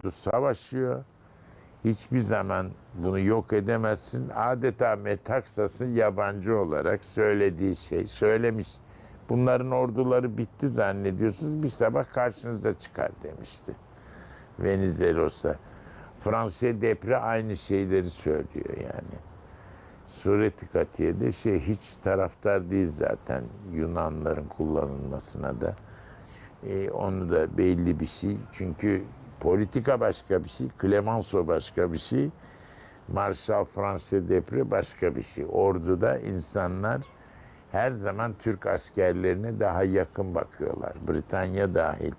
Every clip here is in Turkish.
ordu savaşıyor. Hiçbir zaman bunu yok edemezsin. Adeta Metaksas'ın yabancı olarak söylediği şey söylemiş. Bunların orduları bitti zannediyorsunuz. Bir sabah karşınıza çıkar demişti. Venizelos'a. Fransız Depre aynı şeyleri söylüyor yani. Sureti Katiye'de şey hiç taraftar değil zaten Yunanların kullanılmasına da. E, onu da belli bir şey. Çünkü politika başka bir şey, Clemenceau başka bir şey, Marshal Fransız Depre başka bir şey. Orduda insanlar her zaman Türk askerlerine daha yakın bakıyorlar. Britanya dahil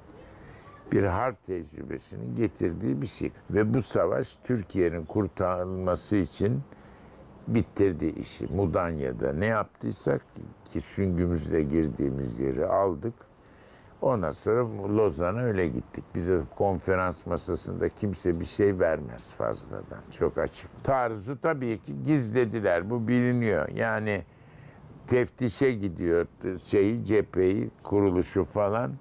bir harp tecrübesinin getirdiği bir şey. Ve bu savaş Türkiye'nin kurtarılması için bitirdi işi. Mudanya'da ne yaptıysak ki süngümüzle girdiğimiz yeri aldık. Ondan sonra Lozan'a öyle gittik. Bize konferans masasında kimse bir şey vermez fazladan. Çok açık. Taarruzu tabii ki gizlediler. Bu biliniyor. Yani teftişe gidiyor şeyi, cepheyi, kuruluşu falan.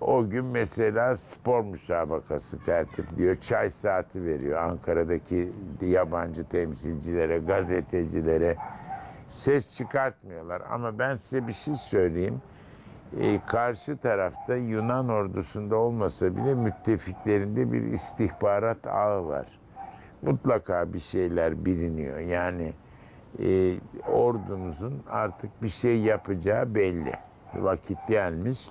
O gün mesela spor müsabakası tertipliyor. Çay saati veriyor Ankara'daki yabancı temsilcilere, gazetecilere. Ses çıkartmıyorlar. Ama ben size bir şey söyleyeyim. Ee, karşı tarafta Yunan ordusunda olmasa bile müttefiklerinde bir istihbarat ağı var. Mutlaka bir şeyler biliniyor. Yani e, ordumuzun artık bir şey yapacağı belli. Vakit gelmiş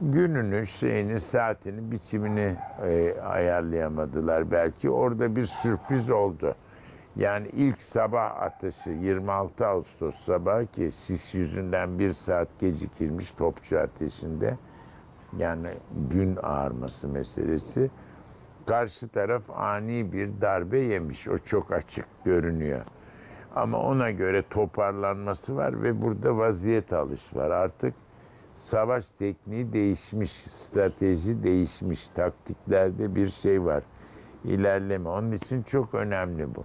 gününü, şeyini, saatini, biçimini e, ayarlayamadılar belki. Orada bir sürpriz oldu. Yani ilk sabah atışı 26 Ağustos sabahı ki sis yüzünden bir saat gecikilmiş topçu ateşinde. Yani gün ağarması meselesi. Karşı taraf ani bir darbe yemiş. O çok açık görünüyor. Ama ona göre toparlanması var ve burada vaziyet alış var. Artık savaş tekniği değişmiş, strateji değişmiş, taktiklerde bir şey var. İlerleme. Onun için çok önemli bu.